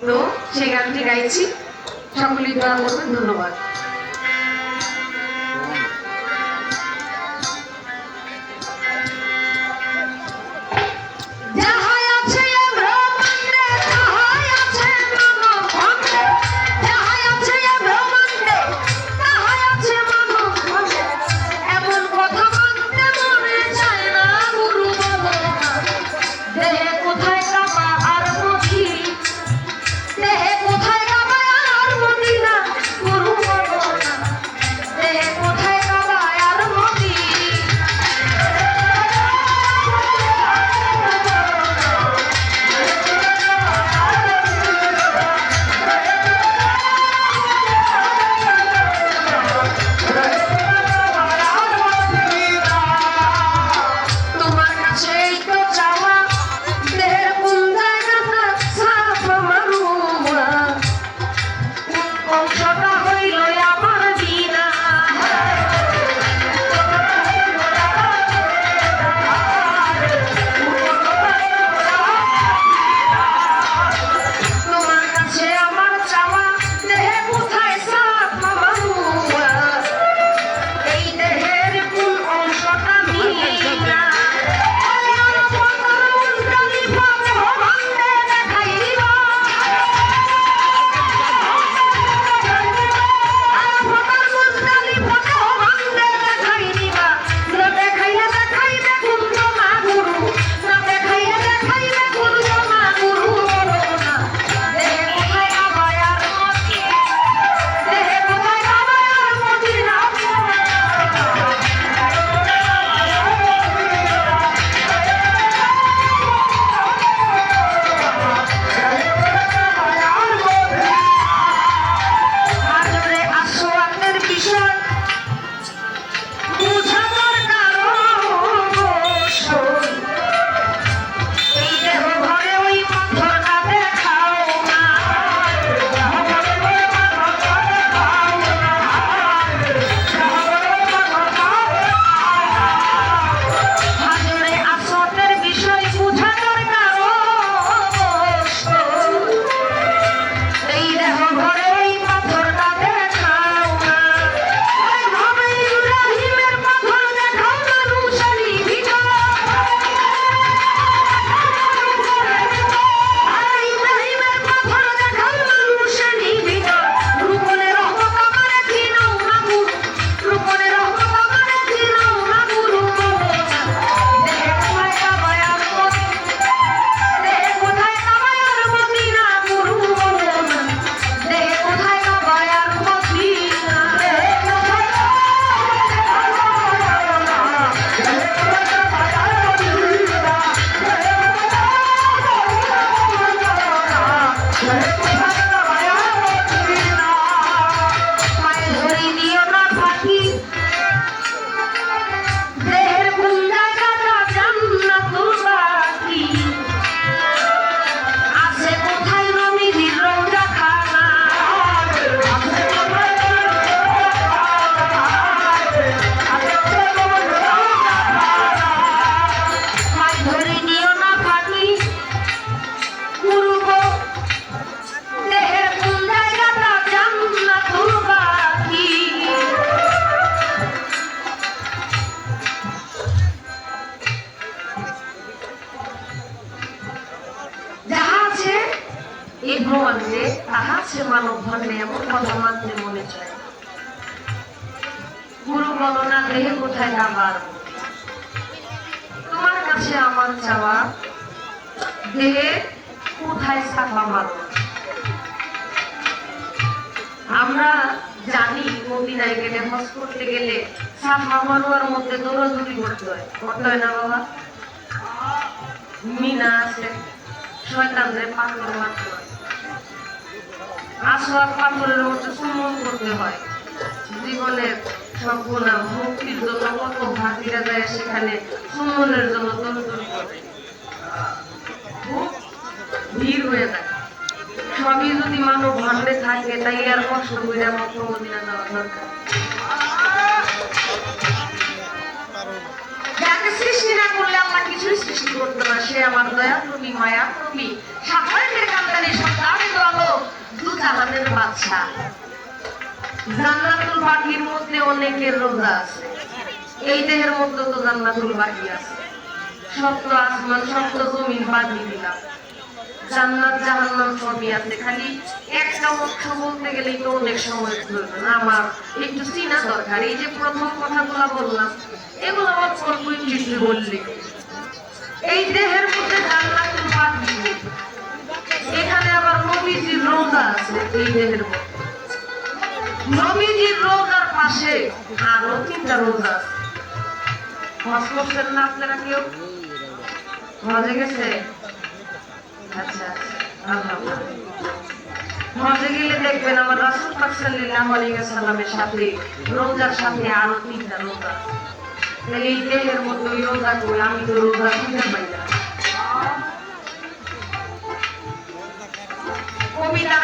তো সেই গানটি গাইছি। সকলেই দোয়া করবেন ধন্যবাদ। করোনা দেহে কোথায় আমার? তোমার কাছে আমার চাওয়া, দেহে কোথায় সাফা মার আমরা জানি মদিনায় গেলে হজ করতে গেলে সাফা মারোয়ার মধ্যে দৌড়াদৌড়ি করতে হয়। করতে হয় না বাবা? মিনা আছে শয়তানদের পাথর মারতে হয়। আসোয়ার পাথরের মধ্যে সুমন করতে হয়। জীবনের সব মুক্তির জন্য কত ভাতিরা যায় সেখানে সম্মানের জন্য তন্দুরি করে ভিড় হয়ে যায়। সবই যদি মানব ভাবলে থাকে তাই আর কষ্ট করে মক্কা যাওয়া দরকার যাকে সৃষ্টি না করলে আমরা কিছুই সৃষ্টি করতে না। সে আমার দয়া তুমি মায়া তুমি সাধারণের কান্তানি দু জান্নাতুল বাকির মধ্যে অনেকের রোজা আছে। এই দেহের মধ্যে তো জান্নাতুল বাকি আছে। সপ্ত আসমান সপ্ত জমিন বাদ দিলাম। জান্নাত, জাহান্নাম সবই আছে। খালি একটা অর্থ বলতে গেলেই তো অনেক সময় প্রয়োজন আমার একটু চিনা দরকার। এই যে প্রথম কথাগুলো বললাম, এগুলো আমার অল্প একটু বললে। এই দেহের মধ্যে জান্নাতুল বাকি এখানে আবার নবীজির রোজা আছে এই দেহের মধ্যে। নবীজির রোজার পাশে আরও তিনটা রোজা হজ না আপনারা কেউ? হজে গেছে? আচ্ছা গেলে দেখবেন আমার রাসূল পাক সাল্লাল্লাহু আলাইহি ওয়াসাল্লামের সাথে, রোজার সাথে আরও তিনটা রোজা। তাহলে এই দেহের মধ্যে ওই রোজা করে আমি তো রোজা খুঁজে পাই না। কবিতার